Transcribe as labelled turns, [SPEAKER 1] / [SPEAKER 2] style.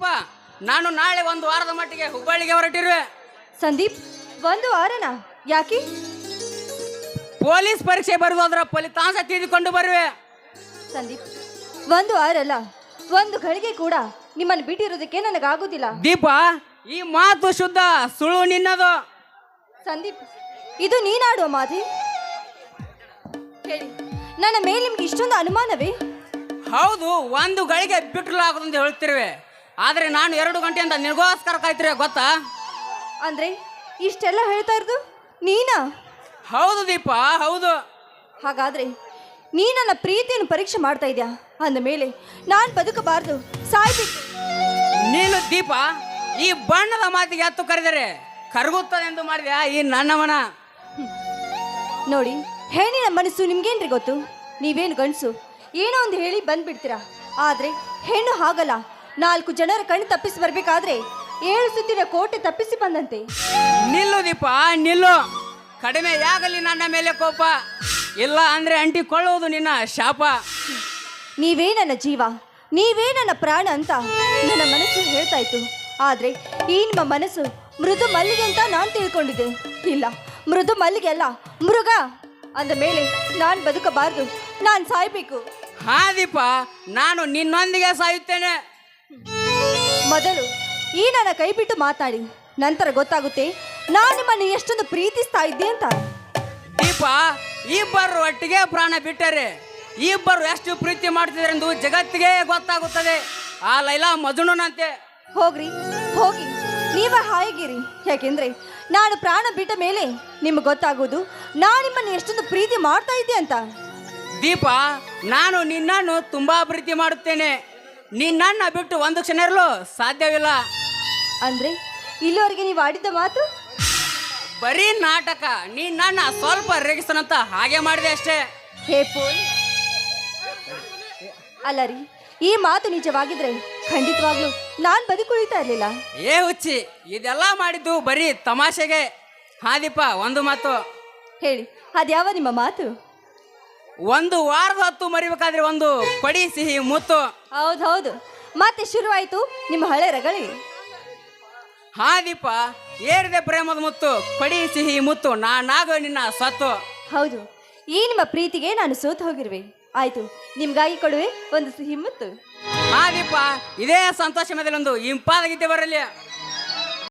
[SPEAKER 1] ಅಪ್ಪ ನಾನು ನಾಳೆ ಒಂದು ವಾರದ ಮಟ್ಟಿಗೆ ಹುಬ್ಬಳ್ಳಿಗೆ ಹೊರಟಿರುವೆ.
[SPEAKER 2] ಸಂದೀಪ್ ಒಂದು ವಾರನ? ಯಾಕೆ?
[SPEAKER 1] ಪೊಲೀಸ್ ಪರೀಕ್ಷೆ ಬರುವುದರ ಫಲಿತಾಂಶ ತಿಳಿದುಕೊಂಡು ಬರುವೆ.
[SPEAKER 2] ಸಂದೀಪ್ ಒಂದು ವಾರಲ್ಲ ಒಂದು ಗಳಿಗೆ ಕೂಡ ನಿಮ್ಮನ್ನು ಬಿಟ್ಟಿರೋದಕ್ಕೆ ನನಗಾಗುದಿಲ್ಲ.
[SPEAKER 1] ದೀಪ ಈ ಮಾತು ಶುದ್ಧ ಸುಳ್ಳು ನಿನ್ನದು.
[SPEAKER 2] ಸಂದೀಪ್ ಇದು ನೀನಾಡುವ ಮಾತಿ? ಹೇಳಿ ನನ್ನ ಮೇಲೆ ನಿಮ್ಗೆ ಇಷ್ಟೊಂದು ಅನುಮಾನವೇ?
[SPEAKER 1] ಹೌದು ಒಂದು ಗಳಿಗೆ ಬಿಟ್ಟಲಾಗದಂತ ಹೇಳ್ತಿರುವೆ. ಆದ್ರೆ ನಾನು ಎರಡು ಗಂಟೆಯಿಂದ ನಿನಗೋಸ್ಕರ ಕಾಯ್ತಿರ ಗೊತ್ತಾ?
[SPEAKER 2] ಅಂದ್ರೆ ಇಷ್ಟೆಲ್ಲ ಹೇಳ್ತಾ ಇರೋದು ನೀನಾ?
[SPEAKER 1] ಹೌದು ದೀಪ ಹೌದು.
[SPEAKER 2] ಹಾಗಾದ್ರೆ ನೀ ನನ್ನ ಪ್ರೀತಿಯನ್ನು ಪರೀಕ್ಷೆ ಮಾಡ್ತಾ ಇದೆಯಾ? ಅಂದ ಮೇಲೆ ನಾನು ಬದುಕಬಾರ್ದು. ಸಾಯ್ಬೇಕು
[SPEAKER 1] ನೀನು ದೀಪ ಈ ಬಣ್ಣದ ಮಾತಿಗೆ ಹತ್ತು ಕರೆದರೆ ಕರಗುತ್ತದೆ ಎಂದು ಮಾಡಿದ್ಯಾ ಈ ನನ್ನವನ.
[SPEAKER 2] ನೋಡಿ ಹೆಣ್ಣಿನ ಮನಸ್ಸು ನಿಮ್ಗೇನ್ರಿ ಗೊತ್ತು? ನೀವೇನು ಗಂಡಸು? ಏನೋ ಒಂದು ಹೇಳಿ ಬಂದ್ಬಿಡ್ತೀರಾ? ಆದ್ರೆ ಹೆಣ್ಣು ಹಾಗಲ್ಲ. ನಾಲ್ಕು ಜನರ ಕಣ್ಣು ತಪ್ಪಿಸಿ ಬರ್ಬೇಕಾದ್ರೆ ಏಳು ಸುತ್ತಿನ ಕೋಟೆ ತಪ್ಪಿಸಿ ಬಂದಂತೆ.
[SPEAKER 1] ನಿಲ್ಲು ದೀಪ ನಿಲ್ಲು. ಕಡಿಮೆ ಯಾಗಲಿ ನನ್ನ ಮೇಲೆ ಕೋಪ. ಇಲ್ಲ ಅಂದ್ರೆ ಅಂಟಿಕೊಳ್ಳುವುದು ನಿನ್ನ ಶಾಪ.
[SPEAKER 2] ನೀವೇ ನನ್ನ ಜೀವ ನೀವೇ ನನ್ನ ಪ್ರಾಣ ಅಂತ ನನ್ನ ಮನಸ್ಸು ಹೇಳ್ತಾ ಇತ್ತು ಆದ್ರೆ ಈ ನಿಮ್ಮ ಮನಸ್ಸು ಮೃದು ಮಲ್ಲಿಗೆ ಅಂತ ನಾನು ತಿಳ್ಕೊಂಡಿದ್ದೆ. ಇಲ್ಲ ಮೃದು ಮಲ್ಲಿಗೆ ಅಲ್ಲ ಮೃಗ. ಅಂದ ಮೇಲೆ ನಾನು ಬದುಕಬಾರದು ನಾನು ಸಾಯ್ಬೇಕು.
[SPEAKER 1] ಹಾ ದೀಪ ನಾನು ನಿನ್ನೊಂದಿಗೆ ಸಾಯುತ್ತೇನೆ.
[SPEAKER 2] ಮೊದಲು ಈ ನನ್ನ ಕೈ ಬಿಟ್ಟು ಮಾತಾಡಿ. ನಂತರ ಗೊತ್ತಾಗುತ್ತೆ ನಾನು ನಿಮ್ಮನ್ನು ಎಷ್ಟೊಂದು ಪ್ರೀತಿಸ್ತಾ ಇದ್ದೆ ಅಂತ.
[SPEAKER 1] ದೀಪ ಇಬ್ಬರು ಒಟ್ಟಿಗೆ ಪ್ರಾಣ ಬಿಟ್ಟರೆ ಇಬ್ಬರು ಎಷ್ಟು ಪ್ರೀತಿ ಮಾಡ್ತಿದ್ದಾರೆ ಎಂದು ಜಗತ್ತಿಗೆ ಗೊತ್ತಾಗುತ್ತದೆ. ಆ ಲೈಲಾ ಮಜುನಂತೆ
[SPEAKER 2] ಹೋಗ್ರಿ ಹೋಗಿ. ನೀವ ಹಾಯಿಗಿರಿ. ಯಾಕೆಂದ್ರೆ ನಾನು ಪ್ರಾಣ ಬಿಟ್ಟ ಮೇಲೆ ನಿಮ್ಗೆ ಗೊತ್ತಾಗೋದು ನಾನು ನಿಮ್ಮನ್ನು ಎಷ್ಟೊಂದು ಪ್ರೀತಿ ಮಾಡ್ತಾ ಇದ್ದೆ ಅಂತ.
[SPEAKER 1] ದೀಪ ನಾನು ನಿನ್ನನ್ನು ತುಂಬಾ ಪ್ರೀತಿ ಮಾಡುತ್ತೇನೆ. ನಿನ್ನನ್ನ ಬಿಟ್ಟು ಒಂದು ಕ್ಷಣ ಇರಲು. ಸಾಧ್ಯವಿಲ್ಲ.
[SPEAKER 2] ಅಂದ್ರೆ ಇಲ್ಲಿವರೆಗೆ ನೀವು ಆಡಿದ್ದ ಮಾತು?
[SPEAKER 1] ಬರೀ ನಾಟಕ. ನೀ ನನ್ನ ಸ್ವಲ್ಪ ರೇಗಿಸ್ತಾನಂತ ಹಾಗೆ ಮಾಡಿದೆ ಅಷ್ಟೇ.
[SPEAKER 2] ಹೇ ಪೋಲ್. ಅಲ್ಲ ರೀ ಈ ಮಾತು ನಿಜವಾಗಿದ್ರೆ ಖಂಡಿತವಾಗ್ಲೂ ನಾನು ಬದುಕುಳಿತಾ ಇರಲಿಲ್ಲ.
[SPEAKER 1] ಏ ಹುಚ್ಚಿ ಇದೆಲ್ಲ ಮಾಡಿದ್ದು ಬರೀ ತಮಾಷೆಗೆ. ಹಾದಿಪ್ಪ ಒಂದು ಮಾತು.
[SPEAKER 2] ಹೇಳಿ ಅದ್ಯಾವ ನಿಮ್ಮ ಮಾತು?
[SPEAKER 1] ಒಂದು ವಾರದ ಹೊತ್ತು ಮರಿಬೇಕಾದ್ರೆ ಒಂದು ಪಡಿ ಸಿಹಿ ಮುತ್ತು.
[SPEAKER 2] ಹೌದು ಹೌದು. ಮತ್ತೆ ಶುರುವಾಯಿತು ನಿಮ್ಮ ಹಳೆ ರಗಳಿ.
[SPEAKER 1] ಹಾ ದೀಪ ಏರಿದೆ ಪ್ರೇಮದ ಮುತ್ತು ಪಡಿ ಸಿಹಿ ಮುತ್ತು. ನಾನಾಗ ನಿನ್ನ ಸತ್ತು.
[SPEAKER 2] ಹೌದು. ಈ ನಿಮ್ಮ ಪ್ರೀತಿಗೆ ನಾನು ಸೋತು ಹೋಗಿರುವೆ. ಆಯ್ತು ನಿಮ್ಗಾಗಿ ಕೊಡುವೆ ಒಂದು ಸಿಹಿ ಮುತ್ತು.
[SPEAKER 1] ಹಾ ದೀಪ ಇದೇ ಸಂತೋಷ ಮೇಲೆ ಒಂದು ಇಂಪಾದ ಗೀತೆ ಬರಲಿ.